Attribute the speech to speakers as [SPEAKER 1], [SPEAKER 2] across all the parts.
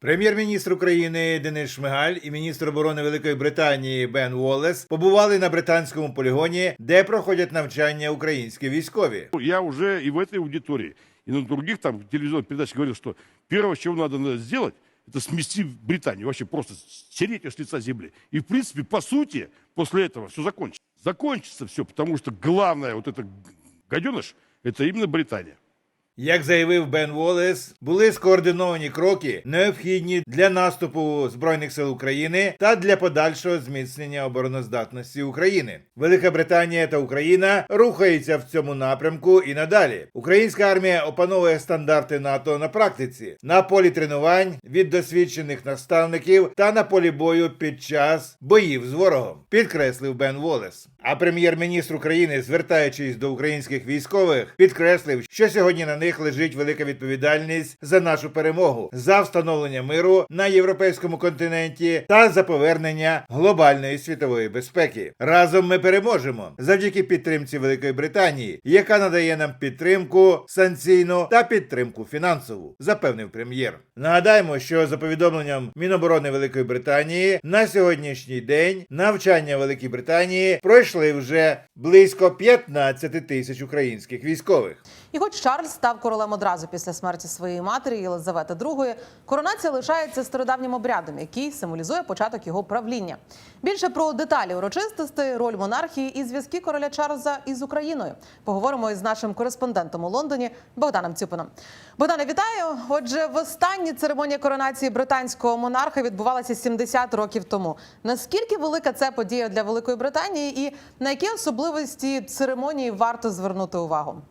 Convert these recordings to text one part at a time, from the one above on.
[SPEAKER 1] Прем'єр-міністр України Денис Шмигаль і міністр оборони Великої Британії Бен Уоллес побували на британському полігоні, де проходять навчання українські військові.
[SPEAKER 2] Я уже и в этой аудитории, и на других там телевизионных передачах говорил, что первое, что надо надо сделать, это смести Британию, вообще просто стереть ее с лица земли. И, в принципе, по сути, после этого все закончится. Закончится все, потому что главное вот это гаденыш, это именно Британия.
[SPEAKER 1] Як заявив Бен Уоллес, були скоординовані кроки, необхідні для наступу збройних сил України та для подальшого зміцнення обороноздатності України. Велика Британія та Україна рухаються в цьому напрямку і надалі. Українська армія опановує стандарти НАТО на практиці, на полі тренувань від досвідчених наставників та на полі бою під час боїв з ворогом, підкреслив Бен Уоллес. А прем'єр-міністр України, звертаючись до українських військових, підкреслив, що сьогодні на них лежить велика відповідальність за нашу перемогу, за встановлення миру на європейському континенті та за повернення глобальної світової безпеки. Разом ми переможемо завдяки підтримці Великої Британії, яка надає нам підтримку санкційну та підтримку фінансову, запевнив прем'єр. Нагадаємо, що за повідомленням Міноборони Великої Британії на сьогоднішній день навчання Великій Британії пройшли вже близько 15 тисяч українських військових.
[SPEAKER 3] І хоч Чарльз став королем одразу після смерті своєї матері Єлизавети II, коронація лишається стародавнім обрядом, який символізує початок його правління. Більше про деталі урочистостей, роль монархії і зв'язки короля Чарльза із Україною поговоримо із нашим кореспондентом у Лондоні Богданом Цюпином. Богдане, вітаю! Отже, востаннє церемонія коронації британського монарха відбувалася 70 років тому. Наскільки велика це подія для Великої Британії, і на які особливості церемонії варто звернути увагу?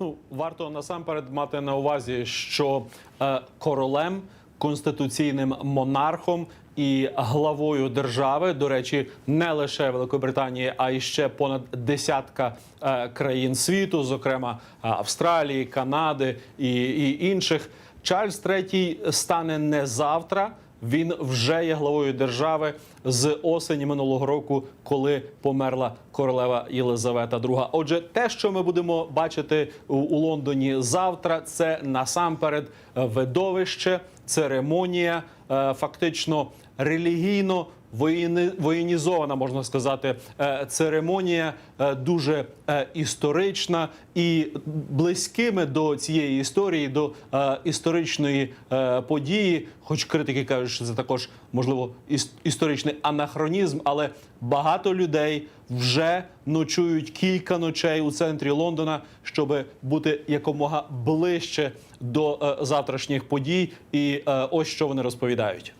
[SPEAKER 4] Ну, варто насамперед мати на увазі, що е, королем, конституційним монархом і главою держави, до речі, не лише Великої Британії, а й ще понад десятка е, країн світу, зокрема е, Австралії, Канади і, і інших. Чарльз III стане не завтра. Він вже є главою держави з осені минулого року, коли померла королева Єлизавета II. Отже, те, що ми будемо бачити у, Лондоні завтра, це насамперед видовище, церемонія, е, фактично релігійно. Воєнізована, можна сказати, е, церемонія е, дуже е, історична і близькими до цієї історії, до історичної події. Хоч критики кажуть, що це також можливо іс- історичний анахронізм, але багато людей вже ночують кілька ночей у центрі Лондона, щоб бути якомога ближче до завтрашніх подій. І ось що вони розповідають.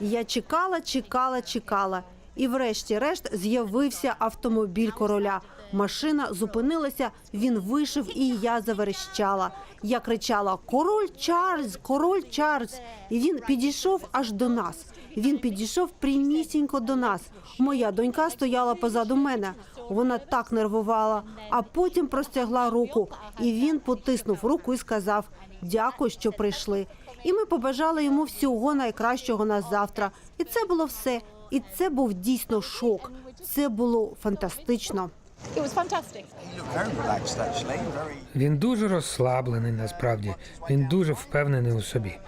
[SPEAKER 5] Я чекала, чекала, чекала. І врешті-решт з'явився автомобіль короля. Машина зупинилася, він вийшов, і я заверещала. Я кричала: Король Чарльз, король Чарльз! І він підійшов аж до нас. Він підійшов прямісінько до нас. Моя донька стояла позаду мене. Вона так нервувала, а потім простягла руку. І він потиснув руку і сказав: Дякую, що прийшли. І ми побажали йому всього найкращого на завтра. І це було все. І це був дійсно шок. Це було фантастично.
[SPEAKER 6] Він дуже розслаблений насправді. Він дуже впевнений у собі.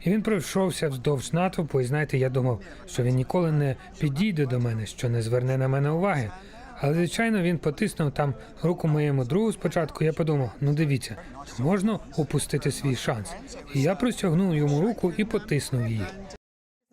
[SPEAKER 6] І він пройшовся вздовж натовпу, і знаєте, я думав, що він ніколи не підійде до мене, що не зверне на мене уваги. Але звичайно він потиснув там руку моєму другу спочатку. Я подумав: ну дивіться, можна упустити свій шанс. І я простягнув йому руку і потиснув її.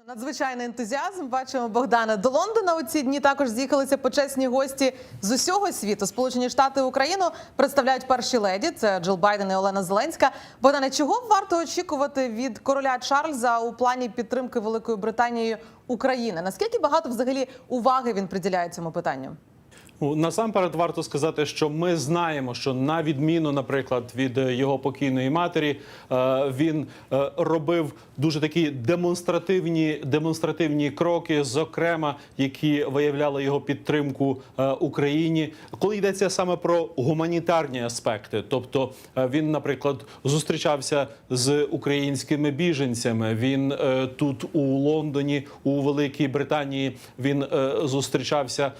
[SPEAKER 3] Надзвичайний ентузіазм. Бачимо Богдана до Лондона. У ці дні також з'їхалися почесні гості з усього світу. Сполучені Штати Україну представляють перші леді. Це Джил Байден і Олена Зеленська. Богдане, чого варто очікувати від короля Чарльза у плані підтримки Великої Британії України? Наскільки багато взагалі уваги він приділяє цьому питанню?
[SPEAKER 4] Насамперед варто сказати, що ми знаємо, що на відміну, наприклад, від е, його покійної матері, е, він е, робив дуже такі демонстративні демонстративні кроки, зокрема, які виявляли його підтримку Україні, коли йдеться саме про гуманітарні аспекти. Тобто він, наприклад, зустрічався з українськими біженцями. Він тут у Лондоні, у Великій Британії, він зустрічався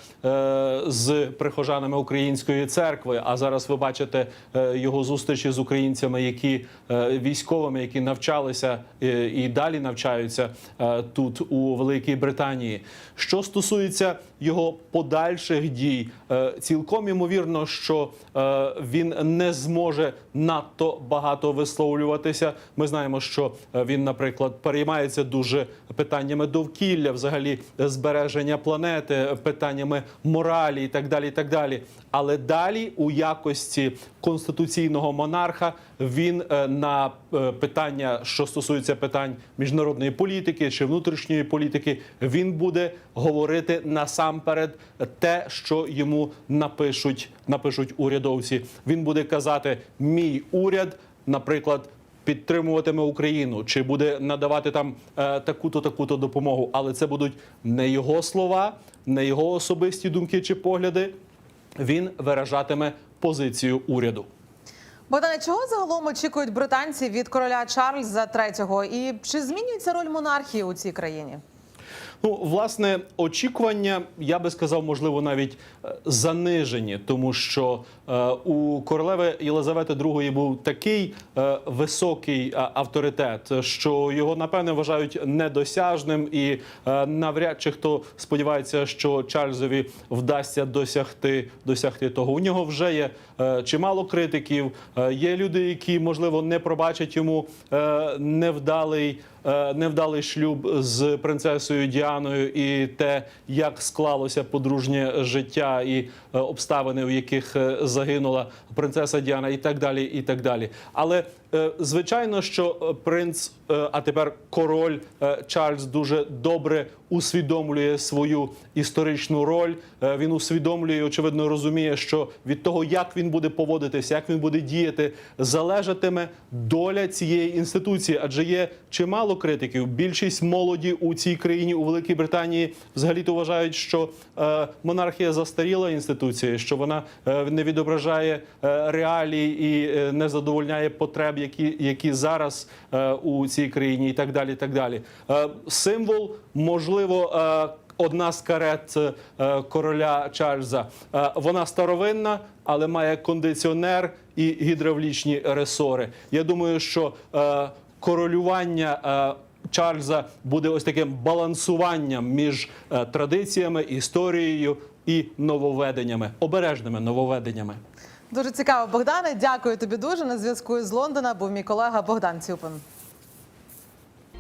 [SPEAKER 4] з з прихожанами української церкви. А зараз ви бачите е, його зустрічі з українцями, які е, військовими, які навчалися е, і далі навчаються тут у Великій Британії. Що стосується його подальших дій, цілком ймовірно, що він не зможе надто багато висловлюватися. Ми знаємо, що він, наприклад, переймається дуже питаннями довкілля, взагалі збереження планети, питаннями моралі і так далі. І так далі. Але далі, у якості конституційного монарха, він е, на е, питання, що стосується питань міжнародної політики чи внутрішньої політики, він буде говорити насамперед те, що йому напишуть, напишуть урядовці. Він буде казати: мій уряд, наприклад. Підтримуватиме Україну чи буде надавати там е, таку-то таку-то допомогу, але це будуть не його слова, не його особисті думки чи погляди. Він виражатиме позицію уряду.
[SPEAKER 3] Богдане, чого загалом очікують британці від короля Чарльза III? І чи змінюється роль монархії у цій країні?
[SPEAKER 4] Ну, власне, очікування, я би сказав, можливо, навіть е, занижені, тому що е, у королеви Єлизавети II був такий е, високий е, авторитет, що його напевне вважають недосяжним, і е, навряд чи хто сподівається, що Чарльзові вдасться досягти досягти того. У нього вже є е, чимало критиків. Е, є люди, які можливо не пробачать йому е, невдалий. е, Невдалий шлюб з принцесою Діаною і те, як склалося подружнє життя і е, обставини, в яких е, загинула принцеса Діана, і так далі. і так далі. Але е, звичайно, що принц, а тепер король Чарльз дуже добре усвідомлює свою історичну роль. Він усвідомлює, очевидно, розуміє, що від того, як він буде поводитися, як він буде діяти, залежатиме доля цієї інституції, адже є чимало критиків. Більшість молоді у цій країні у Великій Британії взагалі то вважають, що е, монархія застаріла інституція, що вона е, не відображає е, реалій і не задовольняє потреб, які, які зараз у цій країні, і так далі. Так далі. Символ, можливо. Одна з карет короля Чарльза. Вона старовинна, але має кондиціонер і гідравлічні ресори. Я думаю, що королювання Чарльза буде ось таким балансуванням між е, традиціями, історією і нововведеннями, обережними нововведеннями.
[SPEAKER 3] Дуже цікаво, Богдане. Дякую тобі дуже. На зв'язку з Лондона був мій колега Богдан Цюпин.